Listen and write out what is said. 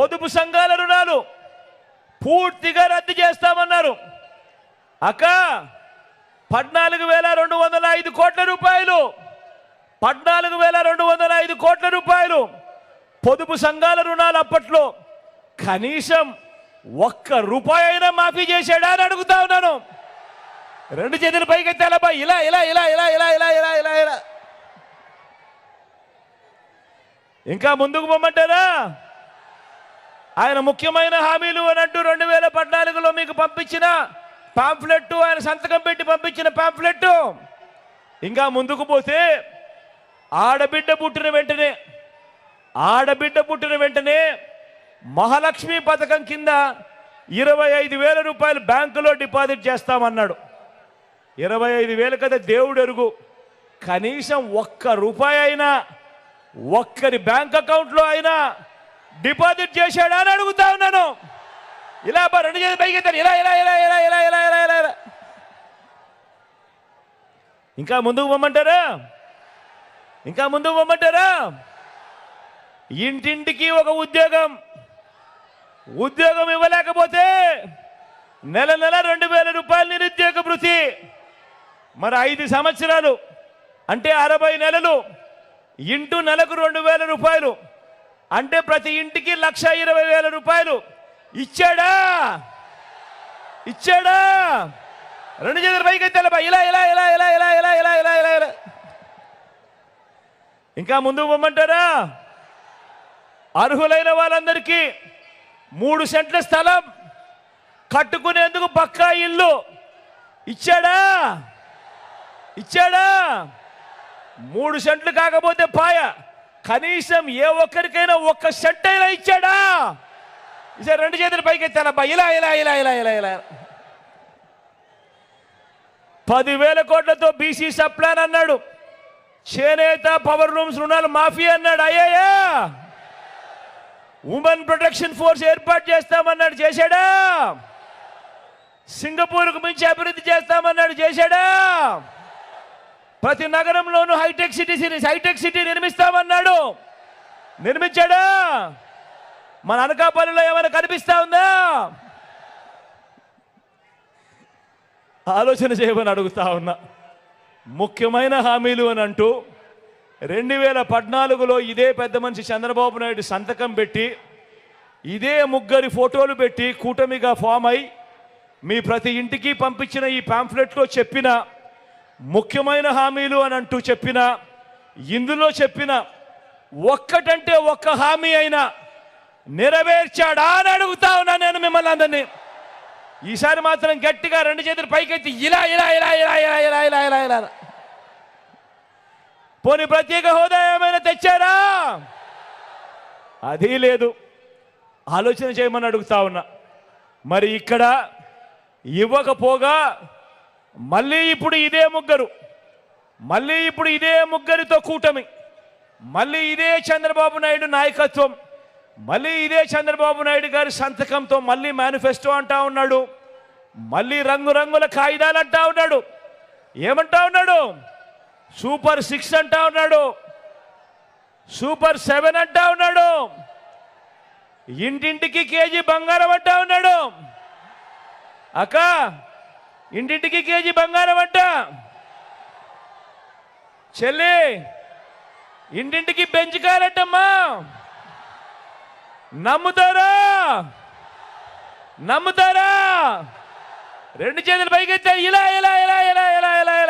పొదుపు సంఘాల రుణాలు పూర్తిగా రద్దు చేస్తామన్నారు. అక్క పద్నాలుగు వేల రెండు వందల ఐదు కోట్ల రూపాయలు. పద్నాలుగు వేల రెండు వందల ఐదు కోట్ల రూపాయలు పొదుపు సంఘాల రుణాలు అప్పట్లో. కనీసం ఒక్క రూపాయి అయినా మాఫీ చేశాడా అని అడుగుతా ఉన్నాను. రెండు చేతులు పైకి తెలబా ఇలా ఇలా ఇలా ఇలా ఇలా ఇలా ఇలా ఇలా ఇలా. ఇంకా ముందుకు పొమ్మంటారా ఆయన ముఖ్యమైన హామీలు అని అంటూ రెండు వేల పద్నాలుగులో మీకు పంపించిన పాంఫ్లెట్ ఆయన సంతకం పెట్టి పంపించిన పాంఫ్లెట్ ఇంకా ముందుకు పోతే ఆడబిడ్డ పుట్టిన వెంటనే ఆడబిడ్డ పుట్టిన వెంటనే మహాలక్ష్మి పథకం కింద ఇరవై ఐదు వేల రూపాయలు బ్యాంకులో డిపాజిట్ చేస్తామన్నాడు. ఇరవై ఐదు వేలు కదా దేవుడు ఎరుగు. కనీసం ఒక్క రూపాయి అయినా ఒక్కరి బ్యాంక్ అకౌంట్లో అయినా డిపాజిట్ చేశాడా అని అడుగుతా ఉన్నాను. ఇలా రెండు చేతి పైకి ఎత్తాను. ఇలా ఇలా ఇలా ఇలా ఇలా ఇలా ఇలా ఇలా ఇలా. ఇంకా ముందుకు పొమ్మంటారా ఇంకా ముందుకు పొమ్మంటారా ఇంటింటికి ఒక ఉద్యోగం. ఉద్యోగం ఇవ్వలేకపోతే నెల నెల రెండు వేల రూపాయలు నిరుద్యోగ వృత్తి. మరి ఐదు సంవత్సరాలు అంటే అరవై నెలలు ఇంటూ నెలకు రెండు వేల రూపాయలు. అంటే ప్రతి ఇంటికి లక్ష ఇరవై వేల రూపాయలు. ఇచ్చాడా? ఇచ్చాడా? రెండు చేతుల పైకి ఎత్తాలి ఇలా ఇలా ఇలా ఇలా ఇలా ఇలా ఇలా ఇలా ఇలా ఇలా. ఇంకా ముందుకు పొమ్మంటారా అర్హులైన వాళ్ళందరికీ మూడు సెంట్ల స్థలం. కట్టుకునేందుకు పక్కా ఇల్లు. ఇచ్చాడా? ఇచ్చాడా? మూడు సెంట్లు కాకపోతే పాయ. కనీసం ఏ ఒక్కరికైనా ఒక్క సెట్ అయినా ఇచ్చాడా? ఇసే రెండు చేతులు పైకి ఎత్తానబ్బా ఇలా ఇలా ఇలా ఇలా ఇలా ఇలా. పదివేల కోట్లతో బీసీ సప్లాన్ అన్నాడు. చేనేత పవర్ రూమ్స్ రుణాలు మాఫీ అన్నాడు. అయ్యాయా ఉమెన్ ప్రొటెక్షన్ ఫోర్స్ ఏర్పాటు చేస్తామన్నాడు. చేశాడా? సింగపూర్కు మించి అభివృద్ధి చేస్తామన్నాడు. చేశాడా? ప్రతి నగరంలోనూ హైటెక్ సిటీ హైటెక్ సిటీ నిర్మిస్తామన్నాడు. నిర్మించాడా? మన అనకాపల్లిలో ఏమైనా కనిపిస్తా ఉందా? ఆలోచన చేయమని అడుగుతా ఉన్నా. ముఖ్యమైన హామీలు అని అంటూ రెండు వేల పద్నాలుగులో ఇదే పెద్ద మనిషి చంద్రబాబు నాయుడు సంతకం పెట్టి ఇదే ముగ్గురి ఫోటోలు పెట్టి కూటమిగా ఫామ్ అయి మీ ప్రతి ఇంటికి పంపించిన ఈ పాంఫ్లెట్లో చెప్పిన ముఖ్యమైన హామీలు అని అంటూ చెప్పిన ఇందులో చెప్పిన ఒక్కటంటే ఒక్క హామీ అయినా నెరవేర్చాడా అని అడుగుతా ఉన్నా నేను మిమ్మల్ని అందరినీ. ఈసారి మాత్రం గట్టిగా రెండు చేతులు పైకెత్తి ఇలా ఇలా ఇలా ఇలా ఇలా ఇలా ఇలా ఇలా ఇలా. పోని ప్రత్యేక హోదా ఏమైనా తెచ్చారా? అది లేదు. ఆలోచన చేయమని అడుగుతా ఉన్నా. మరి ఇక్కడ ఇవ్వకపోగా మళ్ళీ ఇప్పుడు ఇదే ముగ్గురు. మళ్ళీ ఇప్పుడు ఇదే ముగ్గురితో కూటమి. మళ్ళీ ఇదే చంద్రబాబు నాయుడు నాయకత్వం. మళ్ళీ ఇదే చంద్రబాబు నాయుడు గారి సంతకంతో మళ్ళీ మేనిఫెస్టో అంటా ఉన్నాడు. మళ్ళీ రంగురంగుల కాగితాలు అంటా ఉన్నాడు. ఏమంటా ఉన్నాడు? సూపర్ సిక్స్ అంటా ఉన్నాడు. సూపర్ సెవెన్ అంటా ఉన్నాడు. ఇంటింటికి కేజీ బంగారం అంటా ఉన్నాడు. అక్క ఇంటింటికి కేజీ బంగారం అంట. చెల్లి ఇంటింటికి పెంచుకారటమ్మా నమ్ముతారా? నమ్ముతారా? రెండు చేతులు పైకెత్తా ఇలా ఇలా ఇలా ఇలా ఇలా